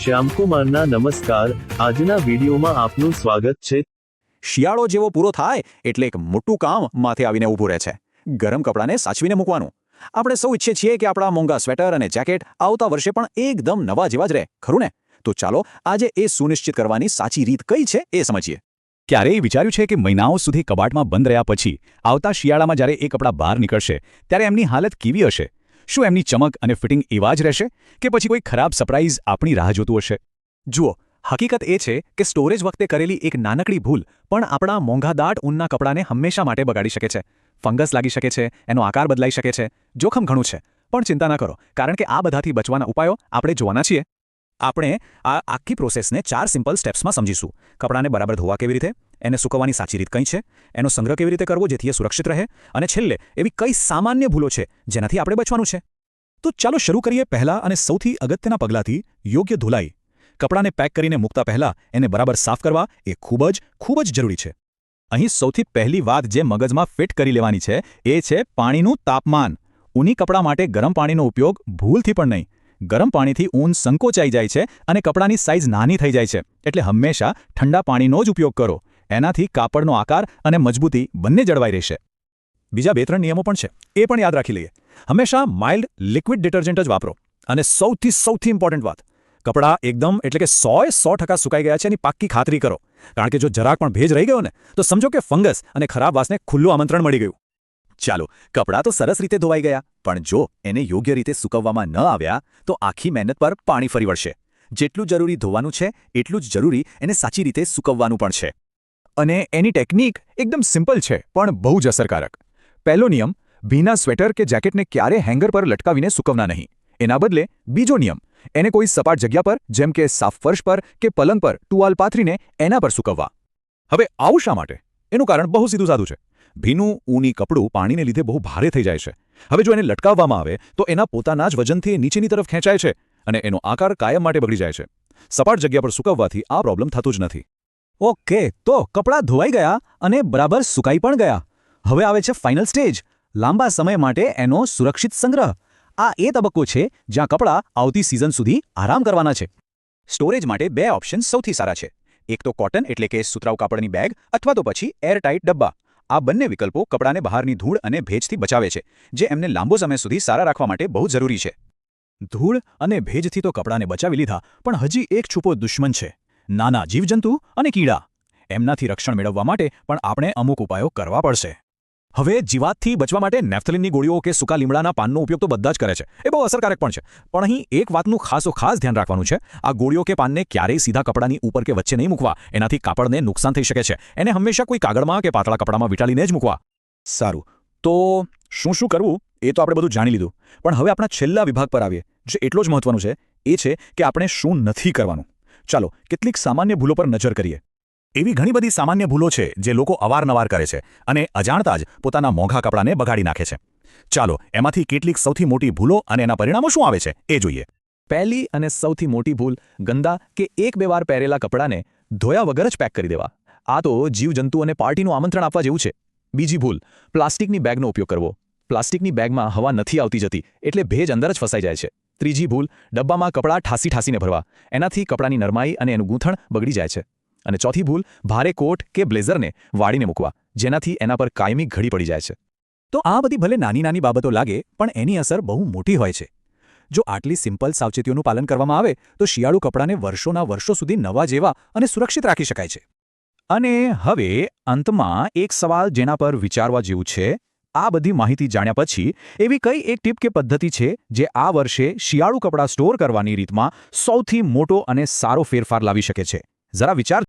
શ્યામકુમારના નમસ્કાર. આજના વિડીયોમાં આપનું સ્વાગત છે. શિયાળો જેવો પૂરો થાય એટલે એક મોટું કામ માથે આવીને ઊભું રહે છે. ગરમ કપડાને સાચવીને મૂકવાનું. આપણે સૌ ઈચ્છીએ છીએ કે આપણા મોંઘા સ્વેટર અને જેકેટ આવતા વર્ષે પણ એકદમ નવા જેવા જ રહે. ખરું ને? તો ચાલો આજે એ સુનિશ્ચિત કરવાની સાચી રીત કઈ છે એ સમજીએ. ક્યારેય વિચાર્યું છે કે મહિનાઓ સુધી કબાટમાં બંધ રહ્યા પછી આવતા શિયાળામાં જ્યારે એ કપડાં બહાર નીકળશે ત્યારે એમની હાલત કેવી હશે? શું એમની ચમક અને ફિટિંગ એવા જ રહેશે કે પછી કોઈ ખરાબ સરપ્રાઇઝ આપણી રાહ જોતું હશે? જુઓ, હકીકત એ છે કે સ્ટોરેજ વખતે કરેલી એક નાનકડી ભૂલ પણ આપણા મોંઘાદાટ ઊનના કપડાને હંમેશા માટે બગાડી શકે છે. ફંગસ લાગી શકે છે, એનો આકાર બદલાઈ શકે છે, જોખમ ઘણું છે. પણ ચિંતા ના કરો, કારણ કે આ બધાથી બચવાના ઉપાયો આપણે જોવાના છીએ. આપણે આ આખી પ્રોસેસને ચાર સિમ્પલ સ્ટેપ્સમાં સમજીશું. કપડાને બરાબર ધોવા કેવી રીતે? એને સૂકવવાની સાચી રીત કઈ છે? એનો સંગ્રહ કેવી રીતે કરવો જેથી એ સુરક્ષિત રહે? અને છેલ્લે, એવી કઈ સામાન્ય ભૂલો છે જેનાથી આપણે બચવાનું છે? તો ચાલો શરૂ કરીએ પહેલા અને સૌથી અગત્યના પગલાંથી યોગ્ય ધોલાઈ. કપડાને પેક કરીને મૂકતા પહેલા એને બરાબર સાફ કરવા એ ખૂબ જ ખૂબ જ જરૂરી છે. અહીં સૌથી પહેલી વાત જે મગજમાં ફિટ કરી લેવાની છે એ છે પાણીનું તાપમાન. ઊની કપડાં માટે ગરમ પાણીનો ઉપયોગ ભૂલથી પણ નહીં. ગરમ પાણીથી ઊન સંકોચાઈ જાય છે અને કપડાંની સાઇઝ નાની થઈ જાય છે. એટલે હંમેશા ઠંડા પાણીનો જ ઉપયોગ કરો. એનાથી કાપડનો આકાર અને મજબૂતી બંને જળવાઈ રહેશે. બીજા બે ત્રણ નિયમો પણ છે, એ પણ યાદ રાખી લઈએ. હંમેશા માઇલ્ડ લિક્વિડ ડિટર્જન્ટ જ વાપરો. અને સૌથી સૌથી ઇમ્પોર્ટન્ટ વાત, કપડાં એકદમ એટલે કે સોએ સો ટકા સુકાઈ ગયા છે એની પાક્કી ખાતરી કરો. કારણ કે જો જરાક પણ ભેજ રહી ગયો ને, તો સમજો કે ફંગસ અને ખરાબ વાસને ખુલ્લું આમંત્રણ મળી ગયું. ચાલો, કપડાં તો સરસ રીતે ધોવાઈ ગયા, પણ જો એને યોગ્ય રીતે સૂકવવામાં ન આવ્યા, તો આખી મહેનત પર પાણી ફરી વળશે. જેટલું જરૂરી ધોવાનું છે, એટલું જ જરૂરી એને સાચી રીતે સૂકવવાનું પણ છે. અને એની ટેકનિક એકદમ સિમ્પલ છે, પણ બહુ જ અસરકારક. પહેલો નિયમ, ભીના સ્વેટર કે જેકેટને ક્યારે હેંગર પર લટકાવીને સૂકવના નહીં. એના બદલે, બીજો નિયમ, એને કોઈ સપાટ જગ્યા પર, જેમ કે સાફ ફર્શ પર કે પલંગ પર ટુવાલ પાથરીને એના પર સૂકવવા. હવે, આવું શા માટે? એનું કારણ બહુ સીધું સાધું છે. ભીનું, ઊની કપડું પાણીને લીધે બહુ ભારે થઈ જાય છે. હવે જો એને લટકાવવામાં આવે, તો એના પોતાના જ વજનથી નીચેની તરફ ખેંચાય છે અને એનો આકાર કાયમ માટે બગડી જાય છે. સપાટ જગ્યા પર સૂકવવાથી આ પ્રોબ્લેમ થતું જ નથી. ઓકે, તો કપડાં ધોવાઈ ગયા અને બરાબર સુકાઈ પણ ગયા. હવે આવે છે ફાઇનલ સ્ટેજ લાંબા સમય માટે એનો સુરક્ષિત સંગ્રહ. આ એ તબક્કો છે જ્યાં કપડાં આવતી સિઝન સુધી આરામ કરવાના છે. સ્ટોરેજ માટે બે ઓપ્શન સૌથી સારા છે. એક તો કોટન એટલે કે સુતરાઉ કાપડની બેગ અથવા તો પછી એરટાઇટ ડબ્બા. આ બંને વિકલ્પો કપડાને બહારની ધૂળ અને ભેજથી બચાવે છે, જે એમને લાંબો સમય સુધી સારા રાખવા માટે બહુ જરૂરી છે. ધૂળ અને ભેજથી તો કપડાને બચાવી લીધા, પણ હજી એક છુપો દુશ્મન છે. નાના જીવજંતુ અને કીડા. એમનાથી રક્ષણ મેળવવા માટે પણ આપણે અમુક ઉપાયો કરવા પડશે. હવે જીવાતથી બચવા માટે નેફ્થલિનની ગોળીઓ કે સૂકા લીમડાના પાનનો ઉપયોગ તો બધા જ કરે છે. એ બહુ અસરકારક પણ છે. પણ અહીં એક વાતનું ખાસો ખાસ ધ્યાન રાખવાનું છે. આ ગોળીઓ કે પાનને ક્યારેય સીધા કપડાની ઉપર કે વચ્ચે નહીં મૂકવા. એનાથી કાપડને નુકસાન થઈ શકે છે. એને હંમેશા કોઈ કાગળમાં કે પાતળા કપડામાં વીંટાળીને જ મૂકવા. સારું. તો શું શું કરવું? એ તો આપણે બધું જાણી લીધું. પણ હવે આપણા છેલ્લા વિભાગ પર આવીએ. જે એટલો જ મહત્વનું છે, એ છે કે આપણે શું નથી કરવાનું. ચાલો, કેટલીક સામાન્ય ભૂલો પર નજર કરીએ. એવી ઘણી બધી સામાન્ય ભૂલો છે જે લોકો અવારનવાર કરે છે અને અજાણતા જ પોતાના મોંઘા કપડાને બગાડી નાખે છે. ચાલો, એમાંથી કેટલીક સૌથી મોટી ભૂલો અને એના પરિણામો શું આવે છે એ જોઈએ. પહેલી અને સૌથી મોટી ભૂલ, ગંદા કે એક બે વાર પહેરેલા કપડાને ધોયા વગર જ પેક કરી દેવા. આ તો જીવજંતુ અને પાર્ટીનું આમંત્રણ આપવા જેવું છે. બીજી ભૂલ, પ્લાસ્ટિકની બેગનો ઉપયોગ કરવો. પ્લાસ્ટિકની બેગમાં હવા નથી આવતી જતી, એટલે ભેજ અંદર જ ફસાઈ જાય છે. ત્રીજી ભૂલ, ડબ્બામાં કપડાં ઠાસી ઠાસીને ભરવા. એનાથી કપડાની નરમાઈ અને એનું ગૂંથણ બગડી જાય છે. અને ચોથી ભૂલ, ભારે કોટ કે બ્લેઝરને વાળીને મૂકવા, જેનાથી એના પર કાયમી ઘડી પડી જાય છે. તો આ બધી ભલે નાની નાની બાબતો લાગે, પણ એની અસર બહુ મોટી હોય છે. જો આટલી સિમ્પલ સાવચેતીઓનું પાલન કરવામાં આવે, તો શિયાળુ કપડાને વર્ષોના વર્ષો સુધી નવા જેવા અને સુરક્ષિત રાખી શકાય છે. અને હવે અંતમાં એક સવાલ જેના પર વિચારવા જેવું છે. આ બધી માહિતી જાણ્યા પછી એવી કઈ એક ટીપ કે પદ્ધતિ છે જે આ વર્ષે શિયાળુ કપડાં સ્ટોર કરવાની રીતમાં સૌથી મોટો અને સારો ફેરફાર લાવી શકે છે? જરા વિચાર